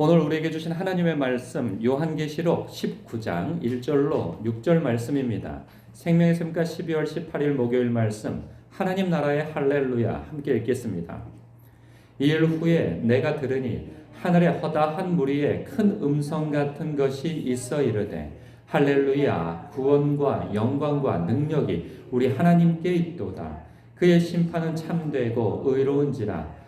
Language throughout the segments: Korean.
오늘 우리에게 주신 하나님의 말씀 요한계시록 19장 1절로 6절 말씀입니다. 생명의 샘가 12월 18일 목요일 말씀 하나님 나라의 할렐루야 함께 읽겠습니다. 이일 후에 내가 들으니 하늘에 허다한 무리에 큰 음성 같은 것이 있어 이르되 할렐루야 구원과 영광과 능력이 우리 하나님께 있도다. 그의 심판은 참되고 의로운지라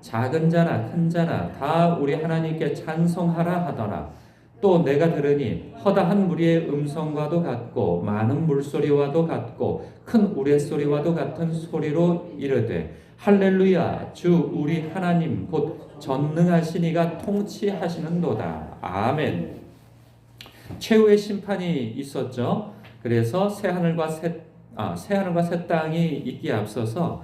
작은 자나 큰 자나 다 우리 하나님께 찬송하라 하더라. 또 내가 들으니 허다한 무리의 음성과도 같고 많은 물소리와도 같고 큰 우레소리와도 같은 소리로 이르되 할렐루야 주 우리 하나님 곧 전능하시니가 통치하시는도다. 아멘. 최후의 심판이 있었죠. 그래서 새 하늘과 새, 아, 새 하늘과 새 땅이 있기에 앞서서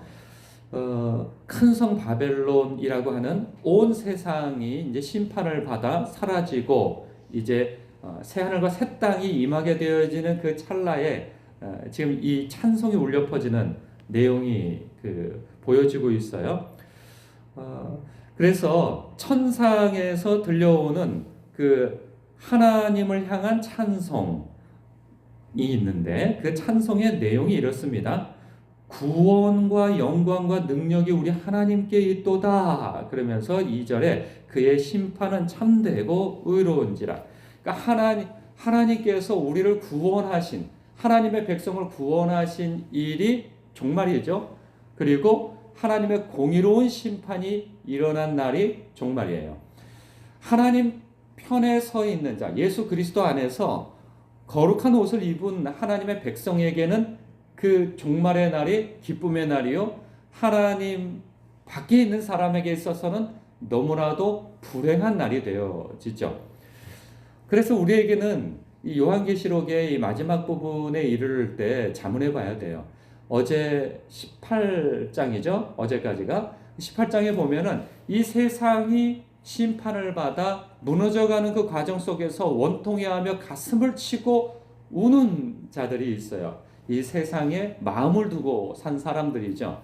어, 큰 성 바벨론이라고 하는 온 세상이 이제 심판을 받아 사라지고 이제 어, 새 하늘과 새 땅이 임하게 되어지는 그 찰나에 어, 지금 이 찬송이 울려 퍼지는 내용이 그 보여지고 있어요. 어, 그래서 천상에서 들려오는 그 하나님을 향한 찬송이 있는데 그 찬송의 내용이 이렇습니다. 구원과 영광과 능력이 우리 하나님께 있도다. 그러면서 2절에 그의 심판은 참되고 의로운지라. 그러니까 하나님, 하나님께서 우리를 구원하신, 하나님의 백성을 구원하신 일이 종말이죠. 그리고 하나님의 공의로운 심판이 일어난 날이 종말이에요. 하나님 편에 서 있는 자, 예수 그리스도 안에서 거룩한 옷을 입은 하나님의 백성에게는 그 종말의 날이 기쁨의 날이요. 하나님 밖에 있는 사람에게 있어서는 너무나도 불행한 날이 되어지죠. 그래서 우리에게는 이 요한계시록의 이 마지막 부분에 이르를 때 자문해 봐야 돼요. 어제 18장이죠. 어제까지가 18장에 보면은 이 세상이 심판을 받아 무너져가는 그 과정 속에서 원통해하며 가슴을 치고 우는 자들이 있어요. 이 세상에 마음을 두고 산 사람들이죠.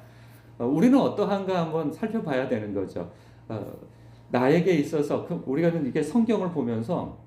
어, 우리는 어떠한가 한번 살펴봐야 되는 거죠. 어, 나에게 있어서 그 우리가 이렇게 성경을 보면서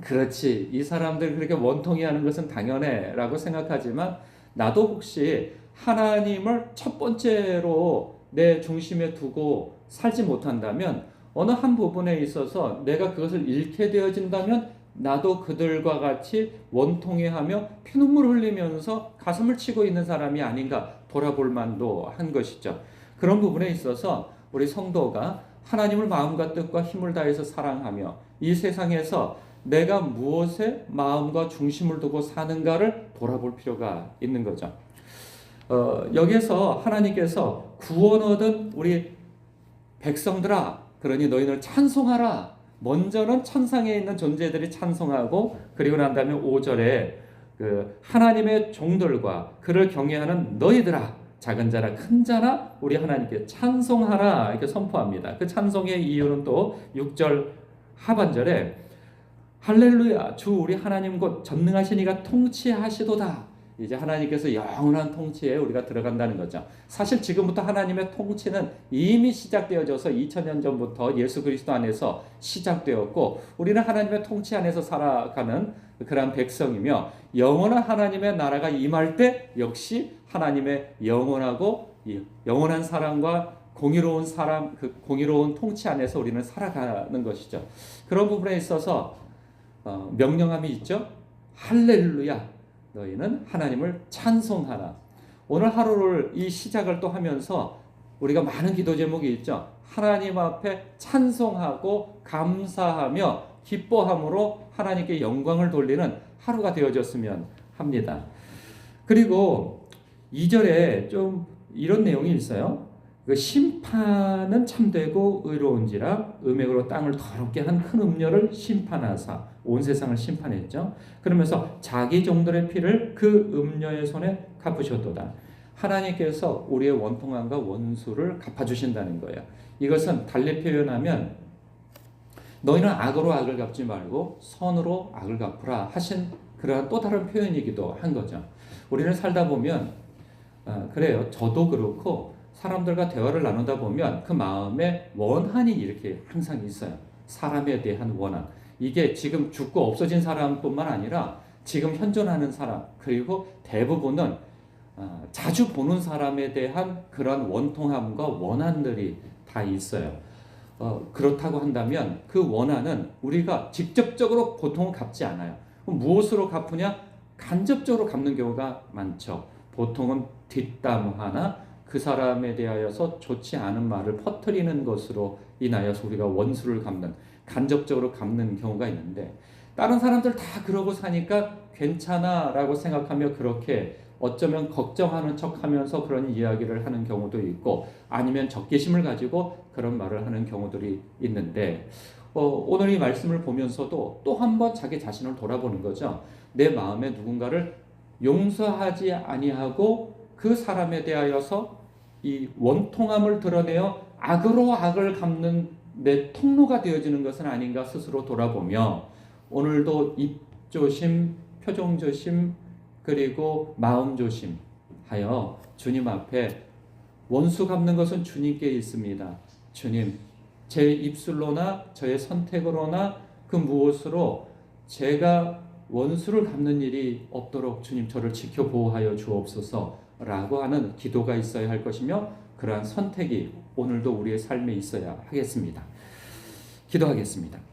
그렇지 이 사람들 그렇게 원통이 하는 것은 당연해라고 생각하지만 나도 혹시 하나님을 첫 번째로 내 중심에 두고 살지 못한다면 어느 한 부분에 있어서 내가 그것을 잃게 되어진다면 나도 그들과 같이 원통해하며 피눈물 흘리면서 가슴을 치고 있는 사람이 아닌가 돌아볼 만도 한 것이죠. 그런 부분에 있어서 우리 성도가 하나님을 마음과 뜻과 힘을 다해서 사랑하며 이 세상에서 내가 무엇에 마음과 중심을 두고 사는가를 돌아볼 필요가 있는 거죠. 어, 여기에서 하나님께서 구원 얻은 우리 백성들아, 그러니 너희는 찬송하라. 먼저는 천상에 있는 존재들이 찬송하고 그리고 난 다음에 5절에 그 하나님의 종들과 그를 경외하는 너희들아 작은 자나 큰 자나 우리 하나님께 찬송하라 이렇게 선포합니다. 그 찬송의 이유는 또 6절 하반절에 할렐루야 주 우리 하나님 곧 전능하시니가 통치하시도다 이제 하나님께서 영원한 통치에 우리가 들어간다는 거죠. 사실 지금부터 하나님의 통치는 이미 시작되어져서 2000년 전부터 예수 그리스도 안에서 시작되었고 우리는 하나님의 통치 안에서 살아가는 그러한 백성이며 영원한 하나님의 나라가 임할 때 역시 하나님의 영원하고 영원한 사랑과 공의로운 사람 그 공의로운 통치 안에서 우리는 살아가는 것이죠. 그런 부분에 있어서 어, 명령함이 있죠. 할렐루야. 너희는 하나님을 찬송하라. 오늘 하루를 이 시작을 또 하면서 우리가 많은 기도 제목이 있죠. 하나님 앞에 찬송하고 감사하며 기뻐함으로 하나님께 영광을 돌리는 하루가 되어졌으면 합니다. 그리고 2절에 좀 이런 내용이 있어요. 그 심판은 참되고 의로운지라 음액으로 땅을 더럽게 한 큰 음녀를 심판하사 온 세상을 심판했죠. 그러면서 자기 종들의 피를 그 음녀의 손에 갚으셨도다. 하나님께서 우리의 원통함과 원수를 갚아주신다는 거예요. 이것은 달리 표현하면 너희는 악으로 악을 갚지 말고 선으로 악을 갚으라 하신 그러한 또 다른 표현이기도 한 거죠. 우리는 살다 보면 아, 그래요. 저도 그렇고 사람들과 대화를 나누다 보면 그 마음에 원한이 이렇게 항상 있어요. 사람에 대한 원한. 이게 지금 죽고 없어진 사람뿐만 아니라 지금 현존하는 사람 그리고 대부분은 아, 자주 보는 사람에 대한 그런 원통함과 원한들이 다 있어요. 어, 그렇다고 한다면 그 원한은 우리가 직접적으로 보통은 갚지 않아요. 무엇으로 갚으냐? 간접적으로 갚는 경우가 많죠. 보통은 뒷담화나 그 사람에 대하여서 좋지 않은 말을 퍼뜨리는 것으로 인하여서 우리가 원수를 갚는 간접적으로 갚는 경우가 있는데 다른 사람들 다 그러고 사니까 괜찮아라고 생각하며 그렇게 어쩌면 걱정하는 척 하면서 그런 이야기를 하는 경우도 있고 아니면 적개심을 가지고 그런 말을 하는 경우들이 있는데 어, 오늘 이 말씀을 보면서도 또 한 번 자기 자신을 돌아보는 거죠. 내 마음에 누군가를 용서하지 아니하고 그 사람에 대하여서 이 원통함을 드러내어 악으로 악을 갚는 내 통로가 되어지는 것은 아닌가 스스로 돌아보며 오늘도 입 조심, 표정 조심, 그리고 마음 조심 하여 주님 앞에 원수 갚는 것은 주님께 있습니다. 주님, 제 입술로나 저의 선택으로나 그 무엇으로 제가 원수를 갚는 일이 없도록 주님 저를 지켜 보호하여 주옵소서라고 하는 기도가 있어야 할 것이며 그러한 선택이 오늘도 우리의 삶에 있어야 하겠습니다. 기도하겠습니다.